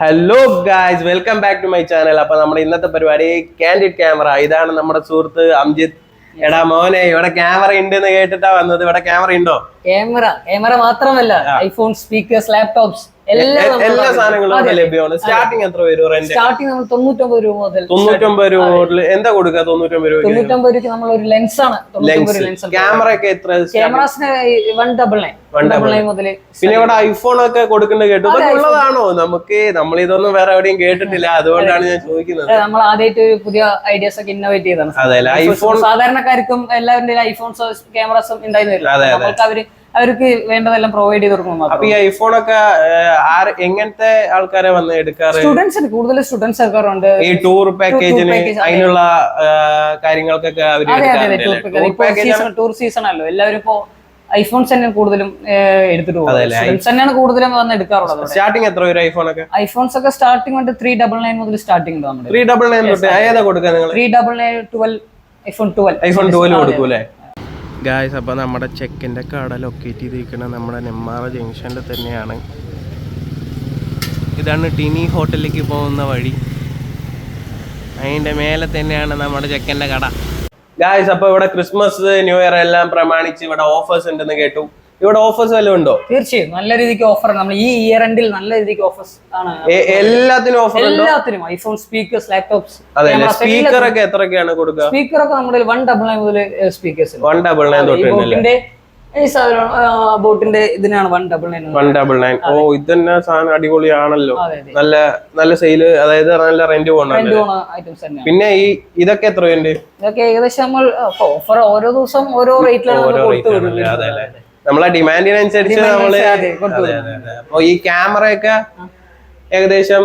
Hello guys welcome back to my channel അപ്പൊ നമ്മുടെ ഇന്നത്തെ പരിപാടി കാൻഡിഡ് ക്യാമറ ഇതാണ് നമ്മുടെ സുഹൃത്ത് അംജിത്. എടാ മോനെ ഇവിടെ ക്യാമറ ഉണ്ട് എന്ന് കേട്ടിട്ടാ വന്നത്. ഇവിടെ ക്യാമറ ഉണ്ടോ? ക്യാമറ ക്യാമറ മാത്രമല്ല ഐഫോൺ സ്പീക്കേഴ്സ് ലാപ്ടോപ്സ് എല്ലാം സാധനങ്ങളും ലഭ്യമാണ് സ്റ്റാർട്ടിങ് എത്ര വരും സ്റ്റാർട്ടിംഗ് നമ്മൾ തൊണ്ണൂറ്റൊമ്പത് രൂപ മുതൽ തൊണ്ണൂറ്റൊമ്പത് രൂപ മുതൽ എന്താ കൊടുക്കുക തൊണ്ണൂറ്റൊമ്പത് രൂപ തൊണ്ണൂറ്റൊമ്പത് രൂപ നമ്മൾ ഒരു ലെൻസ് ആണ് ലെൻസ് ക്യാമറ ഒക്കെ എത്ര ക്യാമറാസിന് വൺ ഡബിൾ നയൻ പിന്നെ ഇവിടെ ഐഫോൺ ഒക്കെ കൊടുക്കുന്നത് കേട്ടു. ഉള്ളതാണോ? നമുക്ക് നമ്മൾ ഇതൊന്നും വേറെ എവിടെയും കേട്ടിട്ടില്ല. അതുകൊണ്ടാണ് ഞാൻ ചോദിക്കുന്നത്. നമ്മൾ ആദ്യമായിട്ട് ഒരു പുതിയ ഐഡിയാസ് ഒക്കെ ഇന്നോവേറ്റ് ചെയ്തതാണ്. അതെ ഐഫോൺ സാധാരണക്കാർക്കും എല്ലാവരുടെ ഐഫോൺസ് ക്യാമറാസും ഉണ്ടായിരുന്നില്ല അതെ, അതെ. അവർ അവർക്ക് വേണ്ടതെല്ലാം പ്രൊവൈഡ് ചെയ്ത് കൊടുക്കും അപ്പൊ ഈ ഐഫോൺ ഒക്കെ എങ്ങനത്തെ ആൾക്കാരെ വന്ന് എടുക്കാറ്? സ്റ്റുഡൻസിന് കൂടുതൽ സ്റ്റുഡൻസ് എടുക്കാറുണ്ട് ഈ ടൂർ പാക്കേജിന് അതിനുള്ള കാര്യങ്ങൾക്കൊക്കെ അവർ ടൂർ സീസൺ ആണല്ലോ എല്ലാവരും ഇപ്പോ ഐഫോൺസ് തന്നെ കൂടുതലും എടുത്തിട്ട് പോകും അതെല്ലേ, തന്നെയാണ് കൂടുതലും വന്ന് എടുക്കാറുള്ളത് സ്റ്റാർട്ടിംഗ് എത്ര വരും ഐഫോൺ ഒക്കെ? ഐഫോൺസ് ഒക്കെ സ്റ്റാർട്ടിംഗ് ഉണ്ട് ത്രീ ഡബിൾ നയൻ മുതൽ സ്റ്റാർട്ടിംഗ് ഉണ്ട് ത്രീ ഡബിൾ നയൻ തൊട്ട് ഏതാ കൊടുക്കുക നിങ്ങൾ three double nine twelve iPhone twelve iPhone twelve കൊടുക്കൂലേ ഗായ്സ് അപ്പോൾ നമ്മുടെ ചെക്കിന്റെ കട ലൊക്കേറ്റ് ചെയ്തിരിക്കുന്നത് നമ്മുടെ നെമ്മാറ ജംഗ്ഷനിൽ തന്നെയാണ്. ഇതാണ് ടിനി ഹോട്ടലിലേക്ക് പോകുന്ന വഴി. അതിന്റെ മേലെ തന്നെയാണ് നമ്മുടെ ചെക്കന്റെ കട. ഗായ്സ് അപ്പോൾ ഇവിടെ ക്രിസ്മസ് ന്യൂ ഇയർ എല്ലാം പ്രമാണിച്ച് ഇവിടെ ഓഫേഴ്സ് ഉണ്ടെന്ന് കേട്ടു. ഇവിടെ ഓഫേഴ്സ് വല്ലതും ഉണ്ടോ? തീർച്ചയായും. നല്ല രീതിക്ക് ഓഫർ നമ്മൾ ഈ ഇയർ എൻഡിൽ നല്ല രീതിക്ക് ഓഫേഴ്സ് ആണ്. എല്ലാത്തിനും ഓഫർ എല്ലാത്തിനും. ഐഫോൺ സ്പീക്കേഴ്സ് ലാപ്ടോപ്സ് അതെ സ്പീക്കർ ഒക്കെ എത്രയൊക്കെയാണ് കൊടുക്കുക? സ്പീക്കർ ഒക്കെ നമ്മുടെ വൺ ഡബിൾ നയൻ മുതൽ സ്പീക്കേഴ്സ് വൺ ഡബിൾ നയൻ തൊട്ട് ബോട്ടിന്റെ ഈ സാധനം ബോട്ടിന്റെ ഇതിനാണ് one double nine one double nine ഓ ഇതന്നെ സാധനം അടിപൊളിയാണല്ലോ. നല്ല നല്ല സെയിൽ അതായത് നല്ല റെന്റ് തന്നെ പിന്നെ ഈ ഇതൊക്കെ എത്ര ഉണ്ട് ഇതൊക്കെ ഏകദേശം നമ്മൾ ഓഫർ ഓരോ ദിവസം ഓരോ റേറ്റിലാണ് കൊടുത്തു അല്ലേ. നമ്മളെ ഡിമാൻഡിനനുസരിച്ച് നമ്മൾ. അപ്പൊ ഈ ക്യാമറ ഒക്കെ ഏകദേശം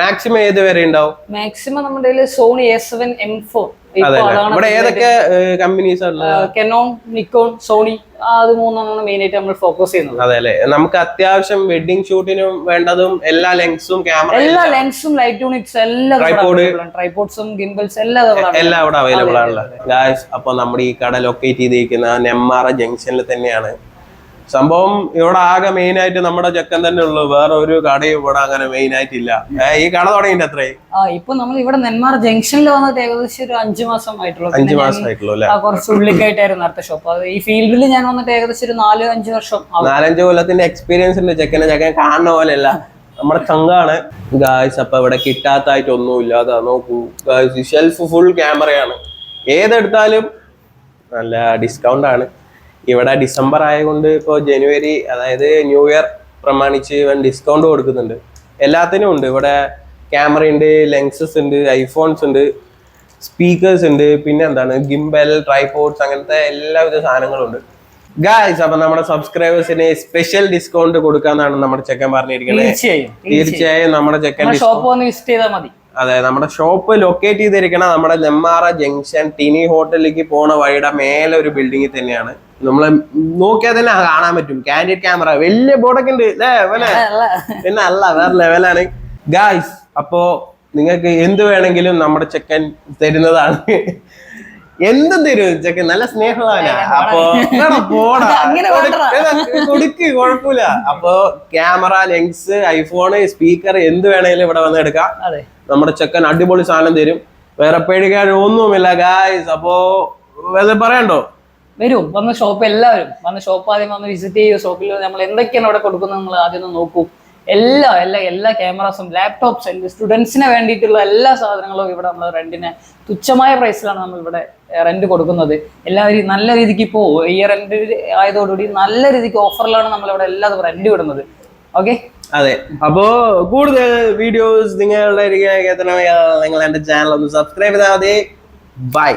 മാക്സിമം ഏത് വരെ ഉണ്ടാവും? മാക്സിമം നമ്മുടെ Sony S seven M four? ഇവിടെ ഏതൊക്കെ കമ്പനീസ് കെനോൺ നിക്കോൺ സോണി അത് മൂന്നെണ്ണമാണ് മെയിൻ ആയിട്ട് നമ്മൾ ഫോക്കസ് ചെയ്യുന്നത്. അതെ അല്ലെ? നമുക്ക് അത്യാവശ്യം വെഡിങ് ഷൂട്ടിനും വേണ്ടതും എല്ലാ ലെൻസും ക്യാമറ എല്ലാ ലെൻസും ലൈറ്റ് യൂണിറ്റ്സ് എല്ലാം ട്രൈപോഡ് ട്രൈപോഡ്സും ഗിംബിൾസ് എല്ലാം എല്ലാം അവിടെ അവൈലബിൾ ആണല്ലോ ഗായ്സ് അപ്പൊ നമ്മുടെ ഈ കട ലൊക്കേറ്റ് ചെയ്തിരിക്കുന്ന നെമ്മാറ ജംഗ്ഷനിൽ തന്നെയാണ് സംഭവം ഇവിടെ ആകെ മെയിൻ ആയിട്ട് നമ്മുടെ ചെക്കൻ തന്നെ ഉള്ളു. വേറെ ഒരു കടയും ഇവിടെ അങ്ങനെ മെയിൻ ആയിട്ടില്ല. ഇല്ല ഈ കട തുടങ്ങിയിട്ട് എത്രയായി ആ ഇപ്പൊ നമ്മൾ ഇവിടെ നെന്മാർ ജംഗ്ഷനിൽ വന്നിട്ട് ഏകദേശം ഒരു അഞ്ചു മാസം ആയിട്ടുള്ളൂ അഞ്ചു മാസം ഞാൻ, മാസമായിട്ടുള്ളൂ അല്ലെ? കുറച്ച് ഉള്ളിക്കായിട്ടായിരുന്നു അടുത്ത ഷോപ്പ് അത് ഈ ഫീൽഡിൽ ഞാൻ വന്നിട്ട് ഏകദേശം ഒരു നാല് അഞ്ചു വർഷം നാലഞ്ചു നാലഞ്ച് കൊല്ലത്തിന്റെ എക്സ്പീരിയൻസ് ഉണ്ട് ചെക്കനെ. ചെക്കൻ കാണുന്ന പോലെയല്ല. നമ്മുടെ ചങ്കാണ്. ഗായ്സ് അപ്പൊ ഇവിടെ കിട്ടാത്തായിട്ട് ഒന്നും ഇല്ലാതെ. നോക്കൂ. ഗായ്സ് ഷെൽഫ് ഫുൾ ക്യാമറയാണ് ഏതെടുത്താലും നല്ല ഡിസ്കൗണ്ട് ആണ്. ഇവിടെ ഡിസംബർ ആയതുകൊണ്ട് ഇപ്പോൾ ജനുവരി അതായത് ന്യൂ ഇയർ പ്രമാണിച്ച് ഇവൻ ഡിസ്കൗണ്ട് കൊടുക്കുന്നുണ്ട്. എല്ലാത്തിനും ഉണ്ട്. ഇവിടെ ക്യാമറ ഉണ്ട് ലെൻസസ് ഉണ്ട് ഐഫോൺസ് ഉണ്ട് സ്പീക്കേഴ്സ് ഉണ്ട് പിന്നെ എന്താണ്? ഗിംബൽ ട്രൈപോർട്സ് അങ്ങനത്തെ എല്ലാവിധ സാധനങ്ങളും ഉണ്ട്. ഗായ്സ് അപ്പൊ നമ്മുടെ സബ്സ്ക്രൈബേഴ്സിന് സ്പെഷ്യൽ ഡിസ്കൗണ്ട് കൊടുക്കാന്നാണ് നമ്മുടെ ചെക്കൻ പറഞ്ഞിരിക്കുന്നത് തീർച്ചയായും തീർച്ചയായും. നമ്മുടെ ചെക്കൻ ഷോപ്പ് വന്ന് വിസിറ്റ് ചെയ്താൽ മതി. അതെ നമ്മുടെ ഷോപ്പ് ലൊക്കേറ്റ് ചെയ്തിരിക്കണം നമ്മുടെ നെമ്മാറ ജംഗ്ഷൻ ടിനി ഹോട്ടലിലേക്ക് പോണ വഴിയുടെ മേലെ ഒരു ബിൽഡിങ്ങിൽ തന്നെയാണ്. നമ്മൾ നോക്കിയാൽ തന്നെ കാണാൻ പറ്റും. കാൻഡിഡ് ക്യാമറ വലിയ ബോർഡൊക്കെ ഉണ്ട്? പിന്നെ അല്ല വേറെ ലെവലാണ് ഗായ്സ് അപ്പോ നിങ്ങൾക്ക് എന്ത് വേണമെങ്കിലും നമ്മുടെ ചെക്കൻ തരുന്നതാണ്. എന്ത് തരും ചെക്കൻ. നല്ല സ്നേഹമാണ് അപ്പോ പോടാ. കൊടുക്ക്, കുഴപ്പമില്ല. അപ്പൊ ക്യാമറ ലെൻസ് ഐഫോണ് സ്പീക്കർ എന്ത് വേണമെങ്കിലും ഇവിടെ വന്ന് എടുക്കാം. നമ്മുടെ ചെക്കൻ അടിപൊളി സാധനം തരും. വേറെ പേടിക്കാൻ ഒന്നുമില്ല ഗായ്സ് അപ്പോ വേറെ പറയണ്ടോ വരും. വന്ന് ഷോപ്പ് എല്ലാവരും. വന്ന് ഷോപ്പ് ആദ്യം വന്ന് വിസിറ്റ് ചെയ്യൂ. ഷോപ്പിൽ നമ്മൾ എന്തൊക്കെയാണ് അവിടെ കൊടുക്കുന്നത് നമ്മൾ ആദ്യം ഒന്ന് നോക്കൂ. എല്ലാ എല്ലാ എല്ലാ ക്യാമറാസും ലാപ്ടോപ്സ് സ്റ്റുഡൻസിന് വേണ്ടിയിട്ടുള്ള എല്ലാ സാധനങ്ങളും ഇവിടെ നമ്മൾ റെന്റിന് തുച്ഛമായ പ്രൈസിലാണ് നമ്മൾ ഇവിടെ റെന്റ് കൊടുക്കുന്നത്. എല്ലാവരും നല്ല രീതിക്ക് ഇപ്പോ ഇയർ റെന്റ് ആയതോടുകൂടി നല്ല രീതിക്ക് ഓഫറിലാണ് നമ്മൾ ഇവിടെ എല്ലാതും റെന്റ് വിടുന്നത് ഓക്കെ അതെ. അപ്പോ കൂടുതൽ വീഡിയോസ് നിങ്ങളുടെ നിങ്ങൾ എന്റെ ചാനൽ ഒന്ന് സബ്സ്ക്രൈബ് ചെയ്താൽ മതി. ബൈ